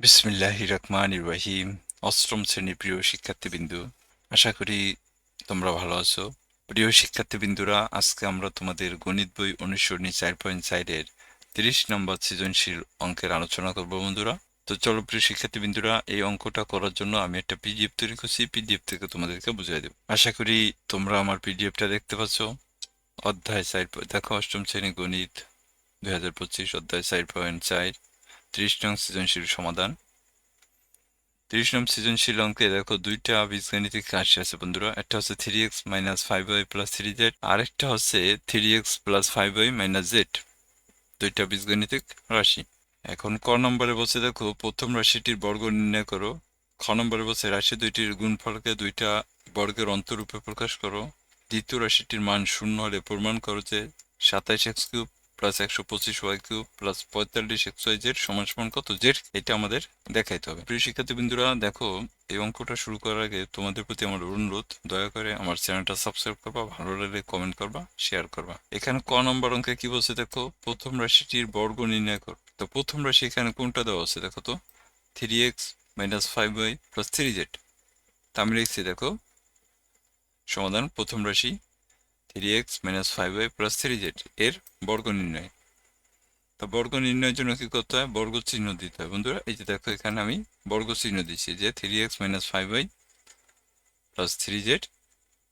বিসমিল্লাহ রহমান রহিম অষ্টম শ্রেণির প্রিয় শিক্ষার্থীবিন্দু, আশা করি তোমরা ভালো আছো। প্রিয় শিক্ষার্থীবৃন্দুরা, আজকে আমরা তোমাদের গণিত বই অনুসরণী চার পয়েন্ট চারের তিরিশ নম্বর সৃজনশীল অঙ্কের আলোচনা করব বন্ধুরা। তো চলো প্রিয় শিক্ষার্থীবৃন্দুরা, এই অঙ্কটা করার জন্য আমি একটা পিডিএফ তৈরি করছি। পিডিএফ থেকে তোমাদেরকে বুঝিয়ে দেব। আশা করি তোমরা আমার পিডিএফটা দেখতে পাচ্ছ। অধ্যায় চার দেখো অষ্টম শ্রেণি গণিত, দুই হাজার পঁচিশ অধ্যায় চার পয়েন্ট চার। ত্রিশ নং সৃজনশীল সমাধান। ত্রিশ সৃজনশীল অঙ্কে দেখো দুইটা বীজগণিতিক রাশি আছে বন্ধুরা। একটা হচ্ছে three x minus five y plus three z আরেকটা হচ্ছে three x plus five y minus z. দুইটা বীজগণিতিক রাশি। এখন ক নম্বরে বসে দেখো, প্রথম রাশিটির বর্গ নির্ণয় করো। খ নম্বরে বসে রাশি দুইটির গুণফলকে দুইটা বর্গের অন্তরূপে প্রকাশ করো। দ্বিতীয় রাশিটির মান শূন্য হলে প্রমাণ করো যে সাতাইশ এক্স কিউব প্লাস একশো পঁচিশ ওয়াই কিউব প্লাস পঁয়তাল্লিশ এক্স ওয়াই জেড সমান সমান কত? জেড, এটা আমাদের দেখাইতে হবে। প্রিয় শিক্ষার্থী বিন্দুরা দেখো, এই অঙ্কটা শুরু করার আগে তোমাদের প্রতি আমার অনুরোধ। দয়া করে আমার চ্যানেলটা সাবস্ক্রাইব করবা, ভালো লাগলে কমেন্ট করবা শেয়ার করবা। এখানে ক নম্বর অঙ্কে কি বলছে দেখো? প্রথম রাশিটির বর্গ নির্ণয় কর। তো প্রথম রাশি এখানে কোনটা দেওয়া আছে দেখো তো? Three x minus five y plus three z তা আমি লিখছি দেখো। সমাধান, প্রথম রাশি three x minus five y plus three z এর বর্গ নির্ণয়। তো বর্গ নির্ণয়ের জন্য কি করতে হয়? বর্গ চিহ্ন দিতে হয়। বন্ধুরা, এই যে দেখো, এখানে আমি বর্গ চিহ্ন দিচ্ছি যে three x minus five y plus three z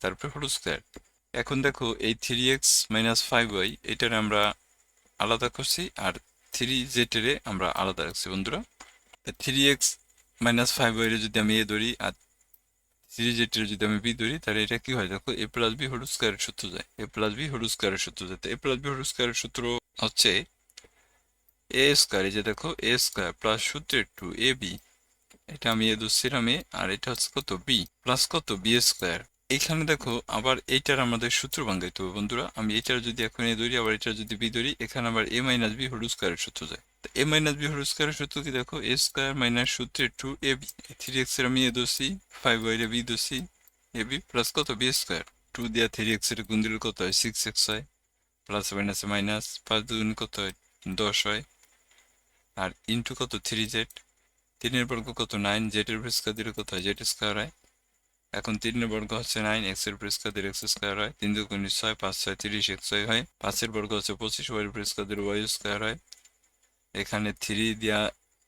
তারপরে হোল স্কোয়ার এখন দেখো, এই three x minus five y এটার আমরা আলাদা করছি আর থ্রি জেডের আমরা আলাদা রাখছি। বন্ধুরা থ্রি এক্স মাইনাস ফাইভ ওয়াইরে যদি আমি এ ধরি আর জেটের যদি আমি বি ধরি, তাহলে এটা কি হয়? দেখো এ প্লাস বি হোল স্কোয়ারের সূত্র যায়। এ প্লাস বি হোল স্কোয়ারের সূত্র যায়। তো এ প্লাস বি হোল স্কোয়ারের সূত্র হচ্ছে এ স্কোয়ার এই যে দেখো এ স্কোয়ার প্লাস সূত্রের টু এ বি এটা আমি এ ধরছিলাম এ আর এটা হচ্ছে কত? বি প্লাস কত? বি স্কোয়ার এখানে দেখো, আবার এইটার আমাদের সূত্র ভাঙ্গাইতে হবে বন্ধুরা। আমি এইটার যদি এখন এ ধরি, আবার এটার যদি বি ধরি, এখানে আবার এ মাইনাস বি হোল স্কোয়ারের সূত্র যায়। তো এ মাইনাস বি হোল স্কোয়ারের সূত্র কি দেখো? এ স্কোয়ার মাইনাস সূত্রের টু এ বি থ্রি এক্সের আমি এ ধরছি ফাইভ ওয়াই বি ধরছি এ বি প্লাস কত? বি স্কোয়ার টু দিয়া থ্রি এক্সের গুণ দিলে কত হয়? সিক্স এক্স হয়। প্লাস মাইনাস মাইনাস পাঁচ দুগুণ কত হয়? দশ হয়। আর ইন্টু কত? থ্রি জেড তিনের বর্গ কত? নাইন জেডের উপর স্কোয়ার দিলে কত হয়? জেড স্কোয়ার হয়। এখন তিনের বর্গ হচ্ছে নাইন এক্সের দিলে এক্স স্কোয়ার হয়। তিন দুগুণ ছয়, পাঁচ ছয়, তিরিশ এক্স হয়। পাঁচের বর্গ হচ্ছে পঁচিশ ওয়াই দিলে ওয়াই স্কোয়ার হয়। এখানে থ্রি দিয়া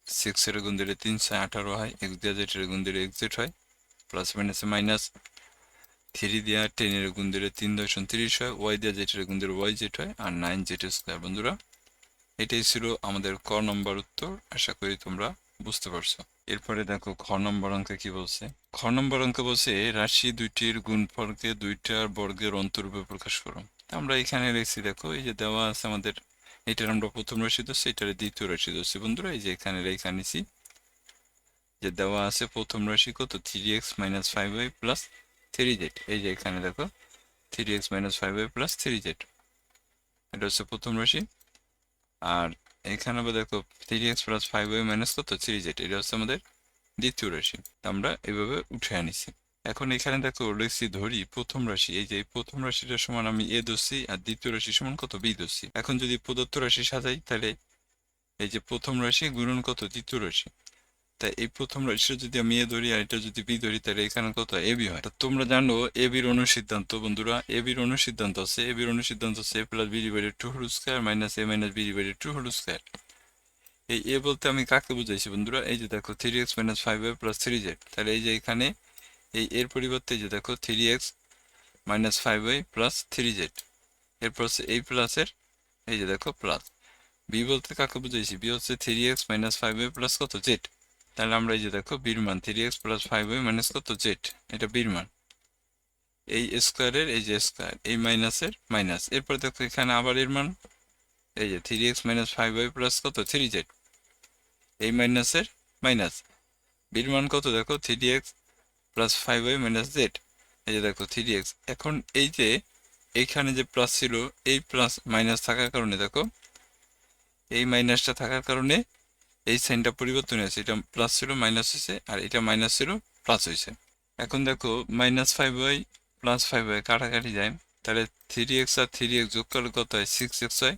সিক্স এর গুণ দিলে তিন ছয়, আঠারো হয়। এক্স দিয়া জেটের গুণ দিলে এক্স জেড হয়। প্লাস মাইনাসে মাইনাস থ্রি দিয়া টেনের গুণ দিলে তিন দশ তিরিশ হয়। ওয়াই দিয়া জেটের গুণ দিলে ওয়াই জেট হয় আর নাইন জেট স্কোয়ার বন্ধুরা। এটাই ছিল আমাদের ক নম্বর উত্তর। আশা করি তোমরা বুঝতে পারছ। এরপরে দেখো খ নম্বর অঙ্কে কি বলছে? খ নম্বর অঙ্কে বলছে রাশি দুইটির গুণফলকে দুইটার বর্গের অন্তরূপে প্রকাশ করো। আমরা এখানে লিখছি দেখো, এই যে দেওয়া আছে আমাদের, এটার আমরা প্রথম রাশি ধরছি, এটার দ্বিতীয় রাশি ধরছি। বন্ধুরা, এই যে এখানে রেখা নিছি যে দেওয়া আছে প্রথম রাশি কত? Three x minus five y plus three z এই যে এখানে দেখো three x minus five y plus three z এটা হচ্ছে প্রথম রাশি। আর এখানে আবার দেখো three x plus five y minus কত? থ্রি জেড এটা হচ্ছে আমাদের দ্বিতীয় রাশি। আমরা এভাবে উঠে আনিছি। এখন এখানে দেখো লিখছি ধরি প্রথম রাশি। এই যে প্রথম রাশিটা সমান আমি এ ধরছি আর দ্বিতীয় রাশি সমান কত? বি ধরছি। এখন যদি প্রদত্ত রাশি সাজাই, তাহলে এই যে প্রথম রাশি গুণন কত? দ্বিতীয় রাশি। তাই এই প্রথম রাশিটা যদি আমি এ ধরি আর এটা যদি বি ধরি, তাহলে এখানে কত? এ বি হয়। তা তোমরা জানো এ বির অনুসিদ্ধান্ত, বন্ধুরা। এ বির অনুসিদ্ধান্ত আছে। এ বির অনুসিদ্ধান্ত আছে a plus b divided two whole square minus a minus b divided two whole square এই এ বলতে আমি কাকে বুঝাইছি, বন্ধুরা? এই যে দেখো three x minus five y plus three z তাহলে এই যে এখানে এই এর পরিবর্তে যে দেখো three x minus five y plus three z এরপর হচ্ছে এই প্লাসের এই যে দেখো প্লাস বি বলতে কাকে বুঝাইছি? বি হচ্ছে three x minus five y plus কত? জেড তাহলে আমরা এই যে দেখো বির মান three x plus five y minus কত? জেড এটা বির মান এই স্কোয়ারের এই যে স্কোয়ার এই মাইনাসের মাইনাস এরপর দেখো এখানে আবার এর মান এই যে three x minus five y plus কত? থ্রি জেড এই মাইনাসের মাইনাস বির মান কত দেখো? Three x plus five y minus z এই যে দেখো থ্রি এক্স এখন এই যে এইখানে যে প্লাস ছিল, এই প্লাস মাইনাস থাকার কারণে দেখো, এই মাইনাসটা থাকার কারণে এই সাইনটা পরিবর্তন হয়েছে, এটা প্লাস ছিল মাইনাস হয়েছে, আর এটা মাইনাস ছিল প্লাস হয়েছে। এখন দেখো minus five y plus five y কাটাকাটি যায়। তাহলে থ্রি এক্স আর থ্রি এক্স যোগ করলে কত হয়? সিক্স এক্স হয়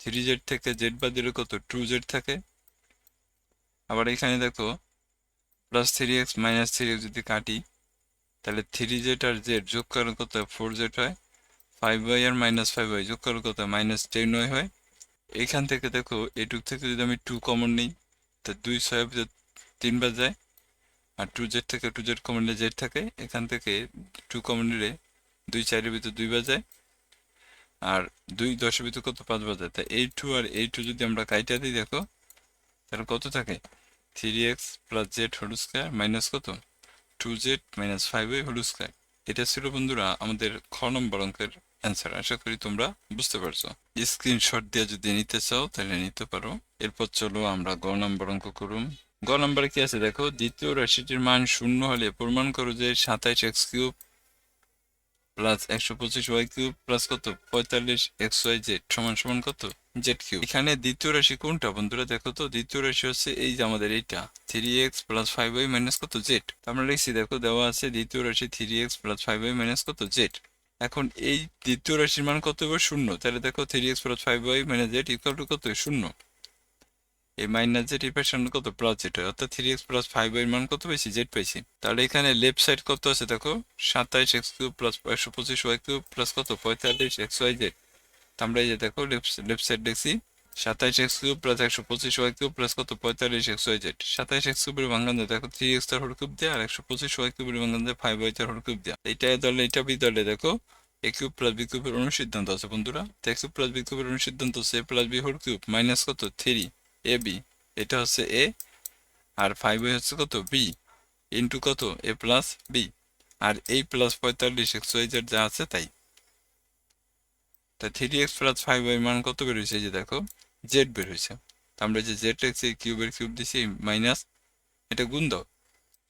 থ্রি জেড থেকে জেড বাদ দিলে কত? টু জেড থাকে। আবার এখানে দেখো plus three x minus three x যদি কাটি, তাহলে থ্রি জেড আর জেড যোগ করার কত? ফোর জেড হয়। ফাইভ ওয়াই আর মাইনাস ফাইভ ওয়াই যোগ করার কত? মাইনাস টেন ওয়াই হয়। এখান থেকে দেখো, এটুক থেকে যদি আমি টু কমন নিই, তা দুই ছয় ভিতর তিনবার যায়, আর টু জেড থেকে টু জেড কমন নিলে জেড থাকে, এখান থেকে টু কমন নিলে দুই চারের ভিতর দুইবার যায়, আর দুই দশের ভিতর কত? পাঁচবার যায়। তা এই টু আর এই টু যদি আমরা কাইটা দিই, দেখো, তাহলে কত থাকে? Three x plus z whole square minus কত? Two z minus five y whole square এটা ছিল বন্ধুরা আমাদের খ নম্বর অঙ্কের অ্যান্সার আশা করি তোমরা বুঝতে পারছ। স্ক্রিনশট দিয়ে যদি নিতে চাও, তাহলে নিতে পারো। এরপর চলো আমরা গ নম্বর অঙ্ক করুম গ নম্বরে কি আছে দেখো? দ্বিতীয় রাশিটির মান শূন্য হলে প্রমাণ করো যে সাতাইশ এক্স কিউব প্লাস একশো পঁচিশ ওয়াই কিউব প্লাস কত? পঁয়তাল্লিশ এক্স ওয়াই জেড সমান সমান কত? Z cube. এখানে দ্বিতীয় রাশি কোনটা? বন্ধুরা দেখো তো, দ্বিতীয় রাশি হচ্ছে এই যে আমাদের এইটা। Three x plus five y minus কত? জেড আমরা লিখছি দেখো, দেওয়া আছে দ্বিতীয় রাশি three x plus five y minus কত? জেড এখন এই দ্বিতীয় রাশির মান কত হবে শূন্য। তাহলে দেখো three x plus five y minus z equal to কত? শূন্য। এই মাইনাস জেড এর সামনে কত? প্লাস জেড হয় অর্থাৎ থ্রি এক্স প্লাস ফাইভ এর মান কত পেয়েছি জেড পেয়েছি তাহলে এখানে লেফট সাইড কত আছে দেখো? সাতাইশ এক্স কিউব প্লাস একশো পঁচিশ ওয়াই কিউব প্লাস কত? পঁয়তাল্লিশ এক্স ওয়াই জেড আমরা এই যে দেখো লেফট লেফট সাইড দেখছি। সাতাইশ এক্স কিউব প্লাস একশো পঁচিশ ওয়াই কিউব প্লাস কত? পঁয়তাল্লিশ এক্স ওয়াই জেড। সাতাইশ এক্স কিউবের দেয় দেখো থ্রি এক্স তার হোল দেয় আর একশো পঁচিশ ওয়াই কিউবের দেয় ফাইভ ওয়াই তার হোল কিউব দেয়। এইটা এ দলে, এটা বি দলে, দেখো এ কিউব প্লাস বি কিউবের অনুসিদ্ধান্ত আছে বন্ধুরা। তো এ কিউব প্লাস বি কিউবের অনুসিদ্ধান্ত হচ্ছে a plus b whole cube minus কত? থ্রি এ বি এটা হচ্ছে এ আর ফাইভ ওয়াই হচ্ছে কত? বি ইন্টু কত? এ প্লাস বি আর এই প্লাস পঁয়তাল্লিশ এক্স ওয়াই জেড যা আছে তাই। তা three x plus five y মান কত বের হয়েছে? যে দেখো জেড বের হয়েছে। আমরা যে জেড এক্স এই কিউবের কিউব দিছি মাইনাস এটা গুণ দাও।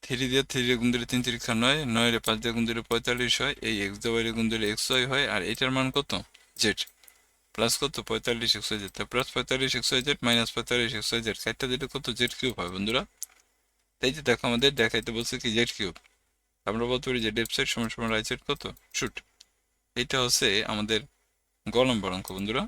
থ্রি দিয়ে থ্রি গুণ দিলে তিন তিরিক্ষা নয় নয় রে পাঁচ দিয়ে গুণ দিলে পঁয়তাল্লিশ হয়, এই এক্স দিয়ে গুণ দিলে এক্স ওয়াই হয়, আর এটার মান কত? জেড প্লাস কত? পঁয়তাল্লিশ এক্স ওয়াই জেড প্লাস পঁয়তাল্লিশ এক্স ওয়াই জেড মাইনাস পঁয়তাল্লিশ ওয়াই জেড সাইডটা দিলে কত? জেড কিউব হয় বন্ধুরা। তাই যে দেখো, আমাদের দেখাইতে বলছে কি জেড কিউব আমরা বলতে পারি যে সাইড সমান সমান রাইট সাইড কত? শুট এটা হচ্ছে আমাদের নম্বর অঙ্ক বন্ধুরা